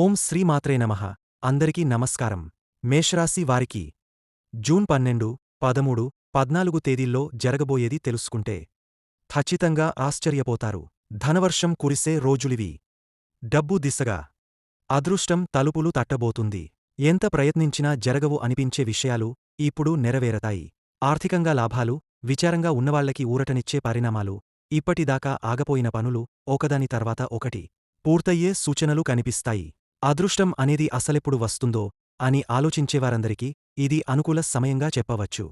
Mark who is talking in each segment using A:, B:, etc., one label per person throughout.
A: ఓం శ్రీమాత్రే నమః. అందరికీ నమస్కారం. మేషరాశి వారికి జూన్ పన్నెండు పదమూడు పద్నాలుగు తేదీల్లో జరగబోయేది తెలుసుకుంటే ఖచ్చితంగా ఆశ్చర్యపోతారు. ధనవర్షం కురిసే రోజులివి. డబ్బు దిశగా అదృష్టం తలుపులు తట్టబోతుంది. ఎంత ప్రయత్నించినా జరగవు అనిపించే విషయాలు ఇప్పుడు నెరవేరతాయి. ఆర్థికంగా లాభాలు విచారంగా ఉన్నవాళ్ళకి ఊరటనిచ్చే పరిణామాలు ఇప్పటిదాకా ఆగపోయిన పనులు ఒకదాని తర్వాత ఒకటి పూర్తయ్యే సూచనలు కనిపిస్తాయి. అదృష్టం అనేది అసలెప్పుడు వస్తుందో అని ఆలోచించేవారందరికీ ఇది అనుకూల సమయంగా చెప్పవచ్చు.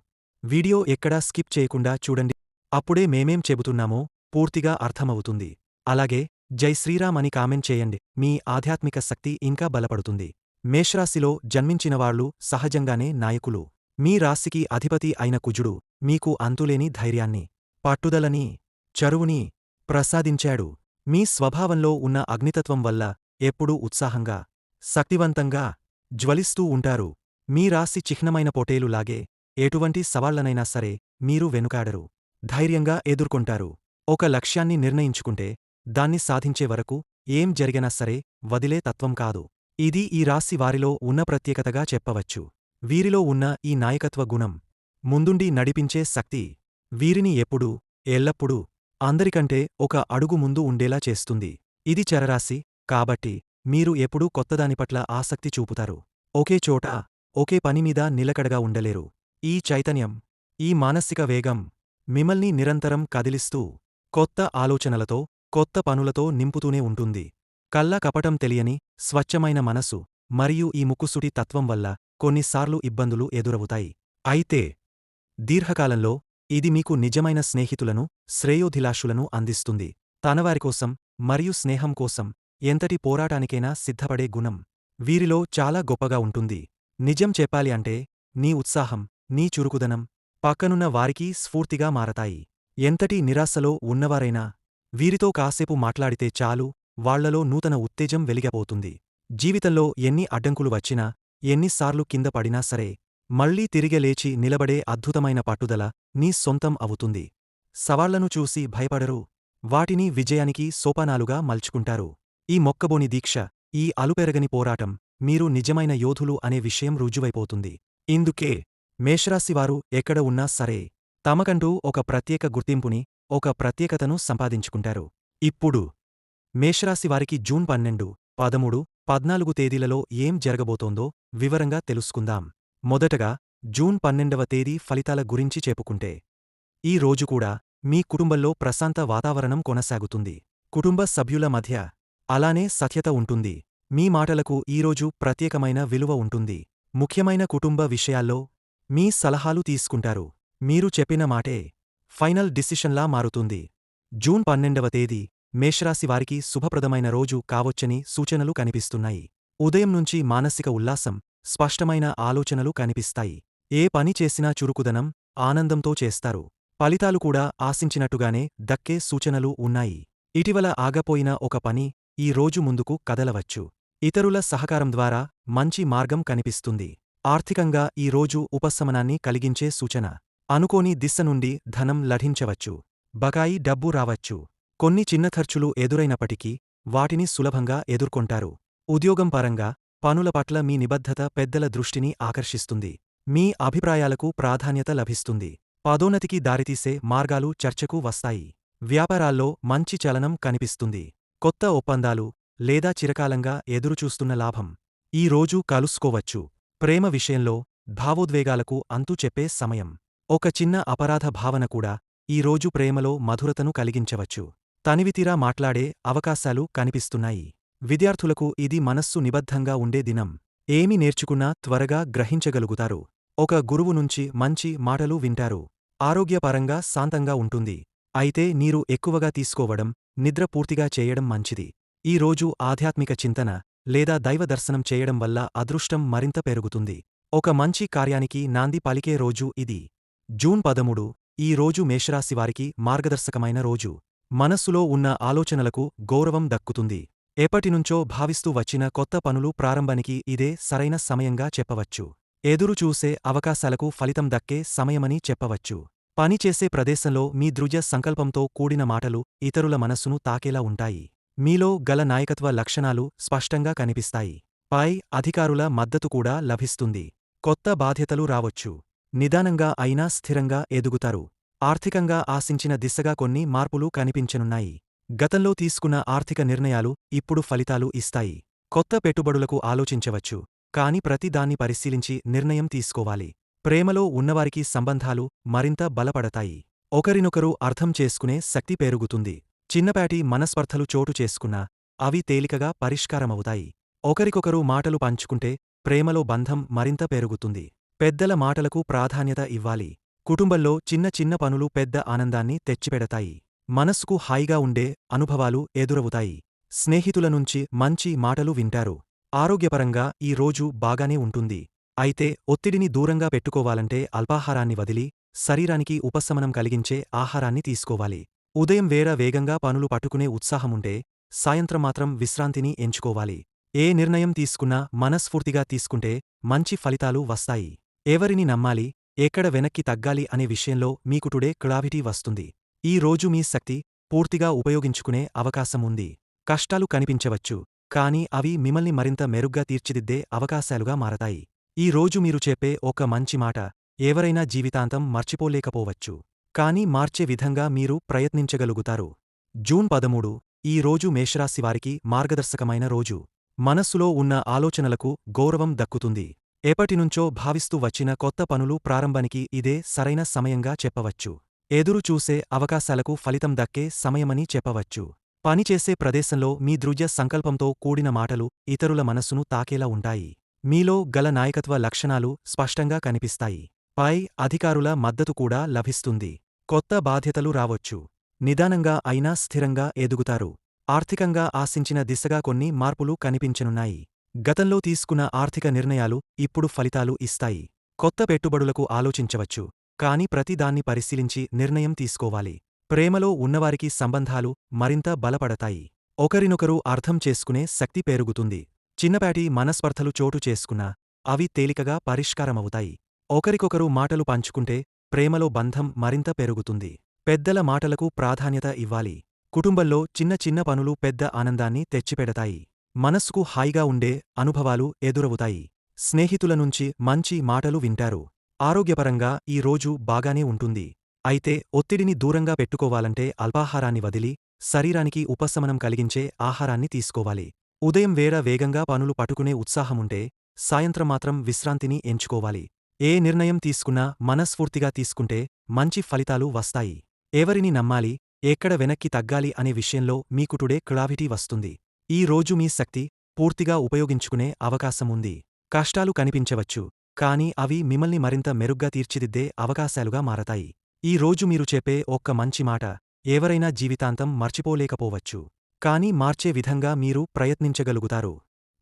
A: వీడియో ఎక్కడా స్కిప్ చేయకుండా చూడండి. అప్పుడే మేమేం చెబుతున్నామో పూర్తిగా అర్థమవుతుంది. అలాగే జై శ్రీరామ్ అని కామెంట్ చేయండి. మీ ఆధ్యాత్మిక శక్తి ఇంకా బలపడుతుంది. మేషరాశిలో జన్మించినవాళ్ళు సహజంగానే నాయకులు. మీ రాశికి అధిపతి అయిన కుజుడు మీకు అంతులేని ధైర్యాన్ని పట్టుదలని చరువుని ప్రసాదించాడు. మీ స్వభావంలో ఉన్న అగ్నితత్వం వల్ల ఎప్పుడూ ఉత్సాహంగా శక్తివంతంగా జ్వలిస్తూ ఉంటారు. మీ రాశి చిహ్నమైన పొటేలులాగే ఎటువంటి సవాళ్ళనైనా సరే మీరు వెనుకాడరు. ధైర్యంగా ఎదుర్కొంటారు. ఒక లక్ష్యాన్ని నిర్ణయించుకుంటే దాన్ని సాధించే వరకు ఏం జరిగినా సరే వదిలే తత్వం కాదు. ఇది ఈ రాశి వారిలో ఉన్న ప్రత్యేకతగా చెప్పవచ్చు. వీరిలో ఉన్న ఈ నాయకత్వ గుణం ముందుండి నడిపించే శక్తి వీరిని ఎప్పుడూ ఎల్లప్పుడూ అందరికంటే ఒక అడుగు ముందు ఉండేలా చేస్తుంది. ఇది చరరాశి కాబట్టి మీరు ఎప్పుడూ కొత్తదానిపట్ల ఆసక్తి చూపుతారు. ఒకే చోట ఒకే పనిమీద నిలకడగా ఉండలేరు. ఈ చైతన్యం ఈ మానసిక వేగం మిమ్మల్ని నిరంతరం కదిలిస్తూ కొత్త ఆలోచనలతో కొత్త పనులతో నింపుతూనే ఉంటుంది. కళ్ళ కపటం తెలియని స్వచ్ఛమైన మనసు మరియు ఈ ముక్కుసుటి తత్వం వల్ల కొన్నిసార్లు ఇబ్బందులు ఎదురవుతాయి. అయితే దీర్ఘకాలంలో ఇది మీకు నిజమైన స్నేహితులను శ్రేయోధిలాషులను అందిస్తుంది. తనవారికోసం మరియు స్నేహం కోసం ఎంతటి పోరాటానికైనా సిద్ధపడే గుణం వీరిలో చాలా గొప్పగా ఉంటుంది. నిజం చెప్పాలి అంటే నీ ఉత్సాహం నీ చురుకుదనం పక్కనున్న వారికి స్ఫూర్తిగా మారతాయి. ఎంతటి నిరాశలో ఉన్నవారైనా వీరితో కాసేపు మాట్లాడితే చాలు వాళ్ళలో నూతన ఉత్తేజం వెలిగపోతుంది. జీవితంలో ఎన్ని అడ్డంకులు వచ్చినా ఎన్నిసార్లు కింద పడినా సరే మళ్ళీ తిరిగె లేచి నిలబడే అద్భుతమైన పట్టుదల నీ సొంతం అవుతుంది. సవాళ్ళను చూసి భయపడరు వాటిని విజయానికి సోపానాలుగా మల్చుకుంటారు. ఈ మొక్కబోని దీక్ష ఈ అలుపెరగని పోరాటం మీరు నిజమైన యోధులు అనే విషయం రుజువైపోతుంది. ఇందుకే మేషరాశివారు ఎక్కడ ఉన్నా సరే తమకంటూ ఒక ప్రత్యేక గుర్తింపుని ఒక ప్రత్యేకతను సంపాదించుకుంటారు. ఇప్పుడు మేషరాశివారికి జూన్ పన్నెండు పదమూడు పద్నాలుగు తేదీలలో ఏం జరగబోతోందో వివరంగా తెలుసుకుందాం. మొదటగా జూన్ పన్నెండవ తేదీ ఫలితాల గురించి చెప్పుకుంటే ఈ రోజు కూడా మీ కుటుంబంలో ప్రశాంత వాతావరణం కొనసాగుతుంది. కుటుంబ సభ్యుల మధ్య అలానే సత్యత ఉంటుంది. మీ మాటలకు ఈరోజు ప్రత్యేకమైన విలువ ఉంటుంది. ముఖ్యమైన కుటుంబ విషయాల్లో మీ సలహాలు తీసుకుంటారు. మీరు చెప్పిన మాటే ఫైనల్ డిసిషన్లా మారుతుంది. జూన్ పన్నెండవ తేదీ మేషరాశి వారికి శుభప్రదమైన రోజు కావొచ్చని సూచనలు కనిపిస్తున్నాయి. ఉదయం నుంచి మానసిక ఉల్లాసం స్పష్టమైన ఆలోచనలు కనిపిస్తాయి. ఏ పని చేసినా చురుకుదనం ఆనందంతో చేస్తారు. ఫలితాలు కూడా ఆశించినట్టుగానే దక్కే సూచనలు ఉన్నాయి. ఇటీవల ఆగపోయిన ఒక పని ఈ రోజు ముందుకు కదలవచ్చు. ఇతరుల సహకారం ద్వారా మంచి మార్గం కనిపిస్తుంది. ఆర్థికంగా ఈ రోజు ఉపశమనాన్ని కలిగించే సూచన. అనుకోని దిశ నుండి ధనం లభించవచ్చు. బకాయి డబ్బు రావచ్చు. కొన్ని చిన్న ఖర్చులు ఎదురైనప్పటికీ వాటిని సులభంగా ఎదుర్కొంటారు. ఉద్యోగం పరంగా పనుల పట్ల మీ నిబద్ధత పెద్దల దృష్టిని ఆకర్షిస్తుంది. మీ అభిప్రాయాలకు ప్రాధాన్యత లభిస్తుంది. పదోన్నతికి దారితీసే మార్గాలు చర్చకు వస్తాయి. వ్యాపారాల్లో మంచి చలనం కనిపిస్తుంది. కొత్త ఒప్పందాలు లేదా చిరకాలంగా ఎదురుచూస్తున్న లాభం. ఈ రోజు కలుసుకోవచ్చు. ప్రేమ విషయంలో భావోద్వేగాలకు అంతు చెప్పే సమయం. ఒక చిన్న అపరాధ భావన కూడా ఈరోజు ప్రేమలో మధురతను కలిగించవచ్చు. తనివితీరా మాట్లాడే అవకాశాలు కనిపిస్తున్నాయి. విద్యార్థులకు ఇది మనస్సు నిబద్ధంగా ఉండే దినం. ఏమి నేర్చుకున్నా త్వరగా గ్రహించగలుగుతారు. ఒక గురువు నుంచి మంచి మాటలు వింటారు. ఆరోగ్యపరంగా శాంతంగా ఉంటుంది. అయితే నీరు ఎక్కువగా తీసుకోవడం నిద్ర పూర్తిగా చేయడం మంచిది. ఈ రోజు ఆధ్యాత్మిక చింతన లేదా దైవ దర్శనం చేయడం వల్ల అదృష్టం మరింత పెరుగుతుంది. ఒక మంచి కార్యానికి నాంది పలికే రోజు ఇది. జూన్ పదమూడు ఈ రోజు మేషరాశివారికి మార్గదర్శకమైన రోజు. మనస్సులో ఉన్న ఆలోచనలకు గౌరవం దక్కుతుంది. ఎప్పటినుంచో భావిస్తూ వచ్చిన కొత్త పనులు ప్రారంభానికి ఇదే సరైన సమయంగా చెప్పవచ్చు. ఎదురుచూసే అవకాశాలకు ఫలితం దక్కే సమయమని చెప్పవచ్చు. పనిచేసే ప్రదేశంలో మీ దృఢ సంకల్పంతో కూడిన మాటలు ఇతరుల మనస్సును తాకేలా ఉంటాయి. మీలో గల నాయకత్వ లక్షణాలు స్పష్టంగా కనిపిస్తాయి. పై అధికారుల మద్దతు కూడా లభిస్తుంది. కొత్త బాధ్యతలు రావచ్చు. నిదానంగా అయినా స్థిరంగా ఎదుగుతారు. ఆర్థికంగా ఆశించిన దిశగా కొన్ని మార్పులు కనిపించనున్నాయి. గతంలో తీసుకున్న ఆర్థిక నిర్ణయాలు ఇప్పుడు ఫలితాలు ఇస్తాయి. కొత్త పెట్టుబడులకు ఆలోచించవచ్చు. కాని ప్రతి దాన్ని పరిశీలించి నిర్ణయం తీసుకోవాలి. ప్రేమలో ఉన్నవారికి సంబంధాలు మరింత బలపడతాయి. ఒకరినొకరు అర్థం చేసుకునే శక్తి పెరుగుతుంది. చిన్నపాటి మనస్పర్థలు చోటు చేసుకున్నా అవి తేలికగా పరిష్కారమవుతాయి. ఒకరికొకరు మాటలు పంచుకుంటే ప్రేమలో బంధం మరింత పెరుగుతుంది. పెద్దల మాటలకు ప్రాధాన్యత ఇవ్వాలి. కుటుంబంలో చిన్న చిన్న పనులు పెద్ద ఆనందాన్ని తెచ్చిపెడతాయి. మనస్సుకు హాయిగా ఉండే అనుభవాలు ఎదురవుతాయి. స్నేహితుల నుంచి మంచి మాటలు వింటారు. ఆరోగ్యపరంగా ఈ రోజు బాగానే ఉంటుంది. అయితే ఒత్తిడిని దూరంగా పెట్టుకోవాలంటే అల్పాహారాన్ని వదిలి శరీరానికి ఉపశమనం కలిగించే ఆహారాన్ని తీసుకోవాలి. ఉదయం వేర వేగంగా పనులు పట్టుకునే ఉత్సాహముంటే సాయంత్రం మాత్రం విశ్రాంతిని ఎంచుకోవాలి. ఏ నిర్ణయం తీసుకున్నా మనస్ఫూర్తిగా తీసుకుంటే మంచి ఫలితాలు వస్తాయి. ఎవరిని నమ్మాలి ఎక్కడ వెనక్కి తగ్గాలి అనే విషయంలో మీకు టుడే క్లారిటీ వస్తుంది. ఈ రోజు మీ శక్తి పూర్తిగా ఉపయోగించుకునే అవకాశం ఉంది కష్టాలు కనిపించవచ్చు కానీ అవి మిమ్మల్ని మరింత మెరుగ్గా తీర్చిదిద్దే అవకాశాలుగా మారతాయి. ఈ రోజు మీరు చెప్పే ఒక మంచి మాట ఎవరైనా జీవితాంతం మర్చిపోలేకపోవచ్చు. కానీ మార్చే విధంగా మీరు ప్రయత్నించగలుగుతారు. జూన్ పదమూడు ఈ రోజు మేషరాశివారికి మార్గదర్శకమైన రోజు. మనస్సులో ఉన్న ఆలోచనలకు గౌరవం దక్కుతుంది. ఎప్పటినుంచో భావిస్తూ వచ్చిన కొత్త పనులు ప్రారంభానికి ఇదే సరైన సమయంగా చెప్పవచ్చు. ఎదురు చూసే అవకాశాలకు ఫలితం దక్కే సమయమని చెప్పవచ్చు. పనిచేసే ప్రదేశంలో మీ దృఢ సంకల్పంతో కూడిన మాటలు ఇతరుల మనస్సును తాకేలా ఉంటాయి. మీలో గల నాయకత్వ లక్షణాలు స్పష్టంగా కనిపిస్తాయి. పై అధికారుల మద్దతు కూడా లభిస్తుంది. కొత్త బాధ్యతలు రావచ్చు. నిదానంగా అయినా స్థిరంగా ఎదుగుతారు. ఆర్థికంగా ఆశించిన దిశగా కొన్ని మార్పులు కనిపించనున్నాయి. గతంలో తీసుకున్న ఆర్థిక నిర్ణయాలు ఇప్పుడు ఫలితాలు ఇస్తాయి. కొత్త పెట్టుబడులకు ఆలోచించవచ్చు. కాని ప్రతిదాన్ని పరిశీలించి నిర్ణయం తీసుకోవాలి. ప్రేమలో ఉన్నవారికి సంబంధాలు మరింత బలపడతాయి. ఒకరినొకరు అర్థం చేసుకునే శక్తి పెరుగుతుంది. చిన్నపాటి మనస్పర్ధలు చోటు చేసుకున్నా అవి తేలికగా పరిష్కారమవుతాయి. ఒకరికొకరు మాటలు పంచుకుంటే ప్రేమలో బంధం మరింత పెరుగుతుంది. పెద్దల మాటలకు ప్రాధాన్యత ఇవ్వాలి. కుటుంబంలో చిన్న చిన్న పనులు పెద్ద ఆనందాన్ని తెచ్చిపెడతాయి. మనస్సుకు హాయిగా ఉండే అనుభవాలు ఎదురవుతాయి. స్నేహితుల నుంచి మంచి మాటలు వింటారు. ఆరోగ్యపరంగా ఈ రోజు బాగానే ఉంటుంది. అయితే ఒత్తిడిని దూరంగా పెట్టుకోవాలంటే అల్పాహారాన్ని వదిలి శరీరానికి ఉపశమనం కలిగించే ఆహారాన్ని తీసుకోవాలి. ఉదయం వేళ వేగంగా పనులు పట్టుకునే ఉత్సాహముంటే సాయంత్రం మాత్రం విశ్రాంతిని ఎంచుకోవాలి. ఏ నిర్ణయం తీసుకున్నా మనస్ఫూర్తిగా తీసుకుంటే మంచి ఫలితాలు వస్తాయి. ఎవరిని నమ్మాలి ఎక్కడ వెనక్కి తగ్గాలి అనే విషయంలో మీకు టుడే క్లారిటీ వస్తుంది. ఈ రోజు మీ శక్తి పూర్తిగా ఉపయోగించుకునే అవకాశం ఉంది కష్టాలు కనిపించవచ్చు కానీ అవి మిమ్మల్ని మరింత మెరుగ్గా తీర్చిదిద్దే అవకాశాలుగా మారతాయి. ఈ రోజు మీరు చెప్పే ఒక్క మంచి మాట ఎవరైనా జీవితాంతం మర్చిపోలేకపోవచ్చు. కానీ మార్చే విధంగా మీరు ప్రయత్నించగలుగుతారు.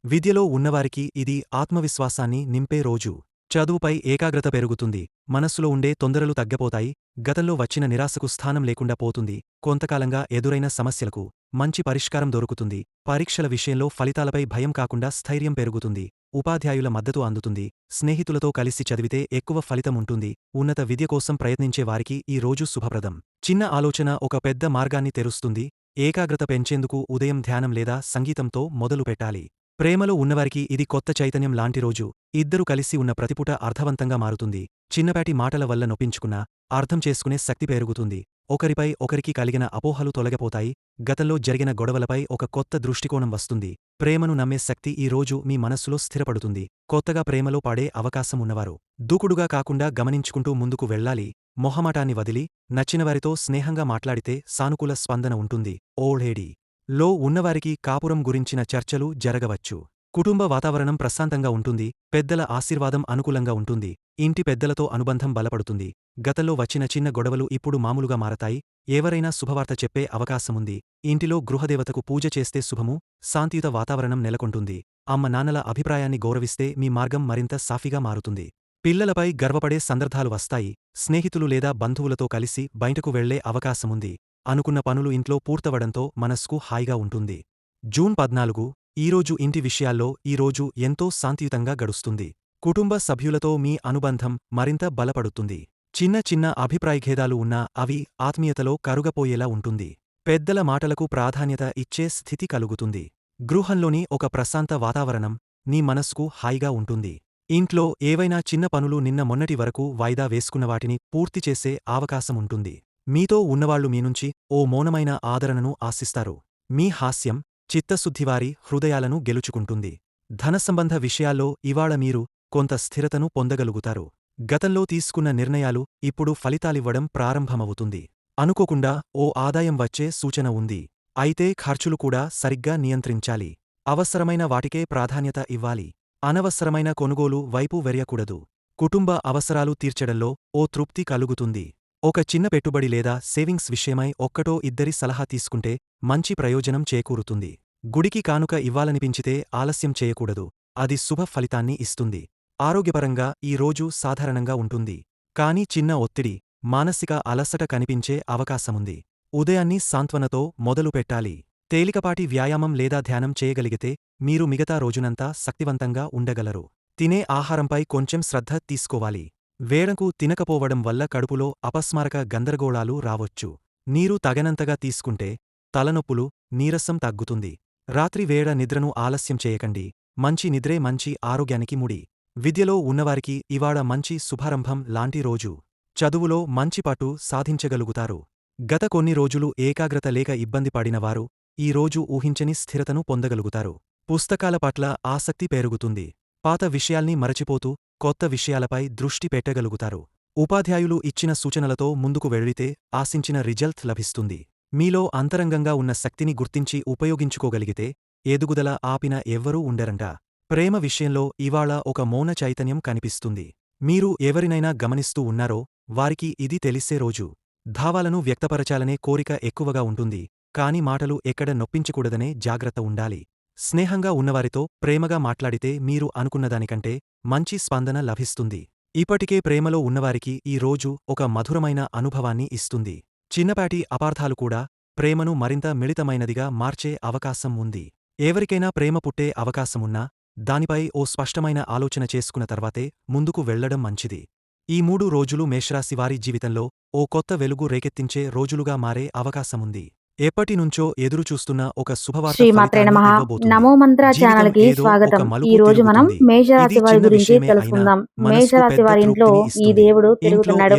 A: విద్యలో ఉన్నవారికి ఇది ఆత్మవిశ్వాసాన్ని నింపే రోజు. చదువుపై ఏకాగ్రత పెరుగుతుంది. మనస్సులో ఉండే తొందరలు తగ్గపోతాయి. గతంలో వచ్చిన నిరాశకు స్థానం లేకుండా పోతుంది. కొంతకాలంగా ఎదురైన సమస్యలకు మంచి పరిష్కారం దొరుకుతుంది. పరీక్షల విషయంలో ఫలితాలపై భయం కాకుండా స్థైర్యం పెరుగుతుంది. ఉపాధ్యాయుల మద్దతు అందుతుంది. స్నేహితులతో కలిసి చదివితే ఎక్కువ ఫలితం ఉంటుంది. ఉన్నత విద్య కోసం ప్రయత్నించే వారికి ఈ రోజు శుభప్రదం. చిన్న ఆలోచన ఒక పెద్ద మార్గాన్ని తెరుస్తుంది. ఏకాగ్రత పెంచేందుకు ఉదయం ధ్యానం లేదా సంగీతంతో మొదలు పెట్టాలి. ప్రేమలో ఉన్నవారికి ఇది కొత్త చైతన్యం లాంటి రోజు. ఇద్దరు కలిసి ఉన్న ప్రతిపుట అర్థవంతంగా మారుతుంది. చిన్నపాటి మాటల వల్ల నొప్పించుకున్నా అర్థం చేసుకునే శక్తి పెరుగుతుంది. ఒకరిపై ఒకరికి కలిగిన అపోహలు తొలగిపోతాయి. గతంలో జరిగిన గొడవలపై ఒక కొత్త దృష్టికోణం వస్తుంది. ప్రేమను నమ్మే శక్తి ఈ రోజు మీ మనస్సులో స్థిరపడుతుంది. కొత్తగా ప్రేమలో పాడే అవకాశం ఉన్నవారు. దూకుడుగా కాకుండా గమనించుకుంటూ ముందుకు వెళ్ళాలి మొహమాటాన్ని వదిలి నచ్చినవారితో స్నేహంగా మాట్లాడితే సానుకూల స్పందన ఉంటుంది. ఓల్హేడీ లో ఉన్నవారికి కాపురం గురించిన చర్చలు జరగవచ్చు. కుటుంబ వాతావరణం ప్రశాంతంగా ఉంటుంది. పెద్దల ఆశీర్వాదం అనుకూలంగా ఉంటుంది. ఇంటి పెద్దలతో అనుబంధం బలపడుతుంది. గతంలో వచ్చిన చిన్న గొడవలు ఇప్పుడు మామూలుగా మారతాయి. ఎవరైనా శుభవార్త చెప్పే అవకాశముంది. ఇంటిలో గృహదేవతకు పూజ చేస్తే శుభము శాంతియుత వాతావరణం నెలకొంటుంది. అమ్మ నాన్నల అభిప్రాయాన్ని గౌరవిస్తే మీ మార్గం మరింత సాఫీగా మారుతుంది. పిల్లలపై గర్వపడే సందర్భాలు వస్తాయి. స్నేహితులు లేదా బంధువులతో కలిసి బయటకు వెళ్ళే అవకాశముంది. అనుకున్న పనులు ఇంట్లో పూర్తవడంతో మనస్కు హాయిగా ఉంటుంది. జూన్ పద్నాలుగు ఈరోజు ఇంటి విషయాల్లో ఈరోజు ఎంతో శాంతియుతంగా గడుస్తుంది. కుటుంబ సభ్యులతో మీ అనుబంధం మరింత బలపడుతుంది. చిన్న చిన్న అభిప్రాయభేదాలు ఉన్నా అవి ఆత్మీయతలో కరుగపోయేలా ఉంటుంది. పెద్దల మాటలకు ప్రాధాన్యత ఇచ్చే స్థితి కలుగుతుంది. గృహంలోని ఒక ప్రశాంత వాతావరణం నీ మనస్కు హాయిగా ఉంటుంది. ఇంట్లో ఏవైనా చిన్న పనులు నిన్న మొన్నటి వరకు వాయిదా వేసుకున్న వాటిని పూర్తి చేసే అవకాశముంటుంది మీతో ఉన్నవాళ్ళు మీనుంచి ఓ మౌనమైన ఆదరణను ఆశిస్తారు. మీ హాస్యం చిత్తశుద్ధివారి హృదయాలను గెలుచుకుంటుంది. ధనసంబంధ విషయాల్లో ఇవాళ మీరు కొంత స్థిరతను పొందగలుగుతారు. గతంలో తీసుకున్న నిర్ణయాలు ఇప్పుడు ఫలితాలివ్వడం ప్రారంభమవుతుంది. అనుకోకుండా ఓ ఆదాయం వచ్చే సూచన ఉంది. అయితే ఖర్చులు కూడా సరిగ్గా నియంత్రించాలి. అవసరమైన వాటికే ప్రాధాన్యత ఇవ్వాలి. అనవసరమైన కొనుగోలు వైపు వెరయకూడదు. కుటుంబ అవసరాలు తీర్చడంలో ఓ తృప్తి కలుగుతుంది. ఒక చిన్న పెట్టుబడి లేదా సేవింగ్స్ విషయమై ఒక్కటో ఇద్దరి సలహా తీసుకుంటే మంచి ప్రయోజనం చేకూరుతుంది. గుడికి కానుక ఇవ్వాలనిపించితే ఆలస్యం చేయకూడదు. అది శుభ ఫలితాన్ని ఇస్తుంది. ఆరోగ్యపరంగా ఈ రోజు సాధారణంగా ఉంటుంది. కాని చిన్న ఒత్తిడి మానసిక అలసట కనిపించే అవకాశముంది. ఉదయాన్ని సాంత్వనతో మొదలుపెట్టాలి. తేలికపాటి వ్యాయామం లేదా ధ్యానం చేయగలిగితే మీరు మిగతా రోజునంతా శక్తివంతంగా ఉండగలరు. తినే ఆహారంపై కొంచెం శ్రద్ధ తీసుకోవాలి. వేడంకు తినకపోవడం వల్ల కడుపులో అపస్మారక గందరగోళాలు రావొచ్చు. నీరు తగనంతగా తీసుకుంటే తలనొప్పులు నీరసం తగ్గుతుంది. రాత్రి వేడ నిద్రను ఆలస్యం చేయకండి. మంచి నిద్రే మంచి ఆరోగ్యానికి ముడి. విద్యలో ఉన్నవారికి ఇవాళ మంచి శుభారంభం లాంటి రోజు. చదువులో మంచి పట్టు సాధించగలుగుతారు. గత కొన్ని రోజులు ఏకాగ్రత లేక ఇబ్బంది పడినవారు ఈ రోజు ఊహించని స్థిరతను పొందగలుగుతారు. పుస్తకాల పట్ల ఆసక్తి పెరుగుతుంది. పాత విషయాల్ని మరచిపోతూ కొత్త విషయాలపై దృష్టి పెట్టగలుగుతారు. ఉపాధ్యాయులు ఇచ్చిన సూచనలతో ముందుకు వెళ్ళితే ఆశించిన రిజల్ట్ లభిస్తుంది. మీలో అంతరంగంగా ఉన్న శక్తిని గుర్తించి ఉపయోగించుకోగలిగితే ఎదుగుదల ఆపిన ఎవ్వరూ ఉండరంట. ప్రేమ విషయంలో ఇవాళ ఒక మౌన చైతన్యం కనిపిస్తుంది. మీరు ఎవరినైనా గమనిస్తూ ఉన్నారో వారికి ఇది తెలిసే రోజు. భావాలను వ్యక్తపరచాలనే కోరిక ఎక్కువగా ఉంటుంది. కాని మాటలు ఎక్కడ నొప్పించకూడదనే జాగ్రత్త ఉండాలి. స్నేహంగా ఉన్నవారితో ప్రేమగా మాట్లాడితే మీరు అనుకున్నదానికంటే మంచి స్పందన లభిస్తుంది. ఇప్పటికే ప్రేమలో ఉన్నవారికి ఈ రోజు ఒక మధురమైన అనుభవాన్ని ఇస్తుంది. చిన్నపాటి అపార్థాలు కూడా ప్రేమను మరింత మిళితమైనదిగా మార్చే అవకాశం ఉంది. ఎవరికైనా ప్రేమ పుట్టే అవకాశమున్నా దానిపై ఓ స్పష్టమైన ఆలోచన చేసుకున్న తర్వాతే ముందుకు వెళ్ళడం మంచిది. ఈ మూడు రోజులు మేషరాశివారి జీవితంలో ఓ కొత్త వెలుగు రేకెత్తించే రోజులుగా మారే అవకాశముంది. ఎప్పటినుంచో ఎదురుచూస్తున్న ఒక శుభవార్త
B: శ్రీమాత్రే నమ. నమో మంత్ర
A: ఛానల్కి
B: స్వాగతం ఈ రోజు మనం. మేషరాశి వారి గురించి తెలుసుకుందాం మేషరాశి వారి ఇంట్లో ఈ. దేవుడు తిరుగుతున్నాడు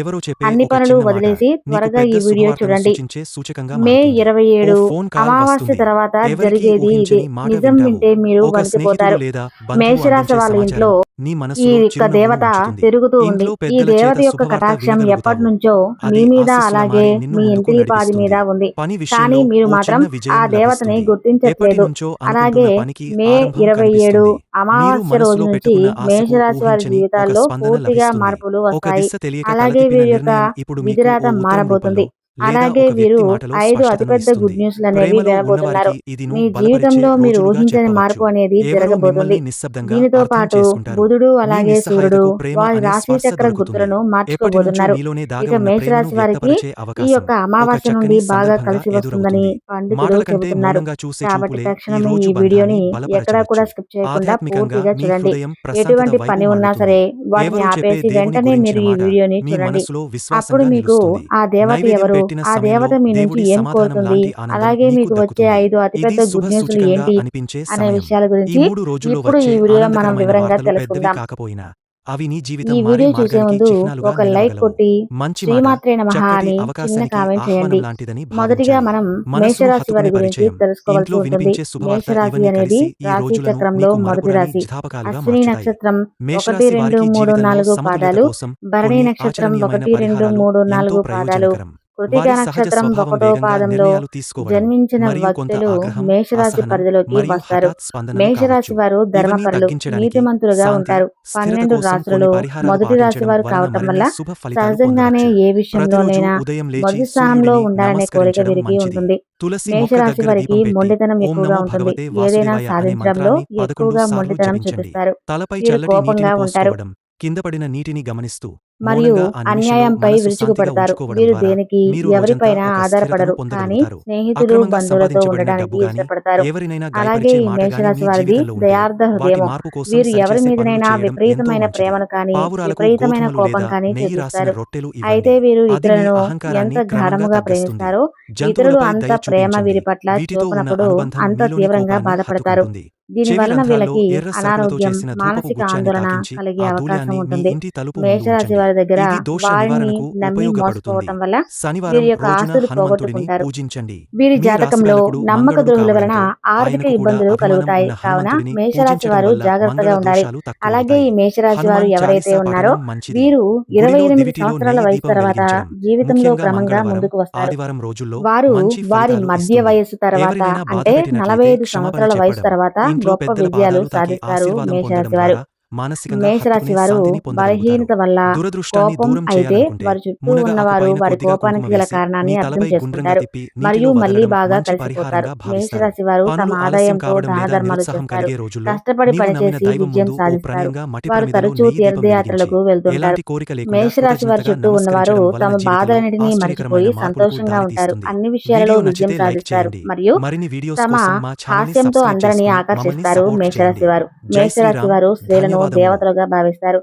B: అన్ని పనులు వదిలేసి త్వరగా ఈ వీడియో చూడండి మే. ఇరవై ఏడు అమావాస్య. తర్వాత జరిగేది ఇదే నిజం. వింటే మీరు వణికిపోతారు మేషరాశి వాళ్ళ ఇంట్లో ఈ యొక్క దేవత. తిరుగుతూ ఉంది ఈ దేవత యొక్క కటాక్షం. ఎప్పటి నుంచో మీ మీద అలాగే మీ ఇంటిరి పాది. మీద ఉంది కానీ మీరు మాత్రం ఆ దేవతని. గుర్తించట్లేదు. అలాగే మే ఇరవై ఏడు అమావాస్య రోజు నుంచి మేషరాశి వారి జీవితాల్లో పూర్తిగా. మార్పులు వస్తాయి. అలాగే వీరి యొక్క విధిరాతం మారబోతుంది. అలాగే
A: మాటలో
B: ఐదు అతిపెద్ద. గుడ్ న్యూస్లు అనేవి వినబోతున్నారు మీ జీవితంలో మీరు ఊహించని. మార్పు అనేది జరగబోతుంది దీనితో పాటు. బుధుడు అలాగే సూర్యుడు వారి రాశి చక్ర. గుర్తులను మార్చుకోబోతున్నారు ఇక మేషరాశి వారికి ఈ యొక్క అమావాస్య నుండి బాగా కలిసి వస్తుందని. పండితులు చెబుతున్నారు కాబట్టి తక్షణమే ఈ వీడియోని ఎక్కడా కూడా. స్కిప్ చేయకుండా పూర్తిగా చూడండి ఎటువంటి పని ఉన్నా. సరే వాటిని ఆపేసి వెంటనే మీరు ఈ వీడియోని చూడండి అప్పుడు మీకు. ఆ దేవత ఎవరు ఆ దేవత మీ నుంచి ఏం కోరుతుంది అలాగే మీకు వచ్చే. ఐదు అతిపెద్ద గుడ్ న్యూస్లు
A: సూచకంగా
B: ఏంటి అనే. విషయాల
A: ఈ
B: గురించి ఇప్పుడు ఈ వీడియోలో మనం వివరంగా తెలుసుకుందాం
A: అవి నీ
B: ఈ
A: జీవితం మారే
B: వీడియో చూసే ముందు ఒక లైక్. కొట్టి
A: మంచి
B: శ్రీమాత్రే నమః అని చిన్న కామెంట్ చేయండి మొదటిగా. మనం మేషరాశి వారి గురించి. తెలుసుకోవాల్సి ఉంటుంది మేషరాశి అనేది
A: ఈ
B: రాశి చక్రంలో మొదటి రాశి అశ్విని. నక్షత్రం ఒకటి రెండు మూడు నాలుగు పాదాలు భరణి నక్షత్రం ఒకటి రెండు మూడు నాలుగు పాదాలు. కృతిక నక్షత్రం ఒకటో పాదంలో జన్మించిన వ్యక్తులు
A: ఆగ్రహం,
B: మేషరాశి పరిధిలోకి వస్తారు మేషరాశి. వారు ధర్మపరులు నీతిమంతులుగా ఉంటారు పన్నెండు రాశులలో మొదటి రాశి వారు కావటం వల్ల సహజంగానే. ఏ విషయంలోనైనా మొదటి స్థానంలో ఉండాలనే కోరిక వీరికి. ఉంటుంది మేషరాశి వారికి మొండితనం ఎక్కువగా ఉంటుంది ఏదైనా సాధించడంలో ఎక్కువగా మొండితనం. చూపిస్తారు కోపంగా ఉంటారు
A: కింద పడిన నీటిని గమనిస్తూ
B: మరియు అన్యాయంపై విరుచుకుపడతారు వీరు దేనికి ఎవరిపైన ఆధారపడరు కానీ. స్నేహితులు బంధువులతో ఉండడానికి ఇష్టపడతారు. అలాగే ఈ మేషరాశి వారిది దయార్థ
A: కోసం
B: వీరు ఎవరి మీదనైనా విపరీతమైన ప్రేమను కానీ విపరీతమైన కోపం కానీ చూపిస్తారు. అయితే వీరు ఇతరులను ఎంత గాఢముగా
A: తగ్గిస్తుంది.
B: ప్రేమిస్తారో ఇతరులు అంత ప్రేమ వీరి పట్ల చూపినప్పుడు అంత తీవ్రంగా బాధపడతారు. దీని వలన వీళ్ళకి అనారోగ్యం మానసిక ఆందోళన కలిగే అవకాశం ఉంటుంది. మేషరాశి వారి దగ్గర వారిని నమ్మి మోసపోవటం వల్ల వీరి యొక్క ఆస్తులు పోగొట్టుకుంటారు. వీరి జాతకంలో నమ్మక ద్రోహుల వలన ఆర్థిక ఇబ్బందులు కలుగుతాయి. కావున మేషరాశి వారు జాగ్రత్తగా ఉండాలి. అలాగే ఈ మేషరాశి వారు ఎవరైతే ఉన్నారో వీరు ఇరవై ఎనిమిది సంవత్సరాల వయసు తర్వాత జీవితంలో క్రమంగా ముందుకు వస్తారు. వారు వారి మధ్య వయస్సు తర్వాత అంటే నలభై ఐదు సంవత్సరాల వయసు తర్వాత గొప్ప విజయాలు సాధిస్తారు మేషరాశి వారు మేషరాశి వారు బలహీనత వల్ల కోపం అయితే వారి చుట్టూ ఉన్నవారు వారి కోపానికి గల కారణాన్ని అర్థం చేసుకుంటారు. మరియు మళ్ళీ బాగా కలిసిపోతారు మేషరాశి వారు తమ ఆదాయంతో
A: కావడం
B: దాన
A: లేదా
B: ధర్మాలు
A: నిరుత్సాహం
B: చేస్తారు. కష్టపడి పనిచేసి విజయం సాధిస్తారు. వారు తరచూ తీర్థయాత్రలకు వెళ్తుంటారు. మేషరాశి వారి చుట్టూ ఉన్నవారు తమ బాధలన్నిటినీ మర్చిపోయి సంతోషంగా ఉంటారు. అన్ని విషయాలలో విజయం సాధిస్తారు. మరియు తమ హాస్యంతో అందరినీ ఆకర్షిస్తారు మేషరాశి వారు మేషరాశి వారు. స్త్రీలను దేవతలుగా భావిస్తారు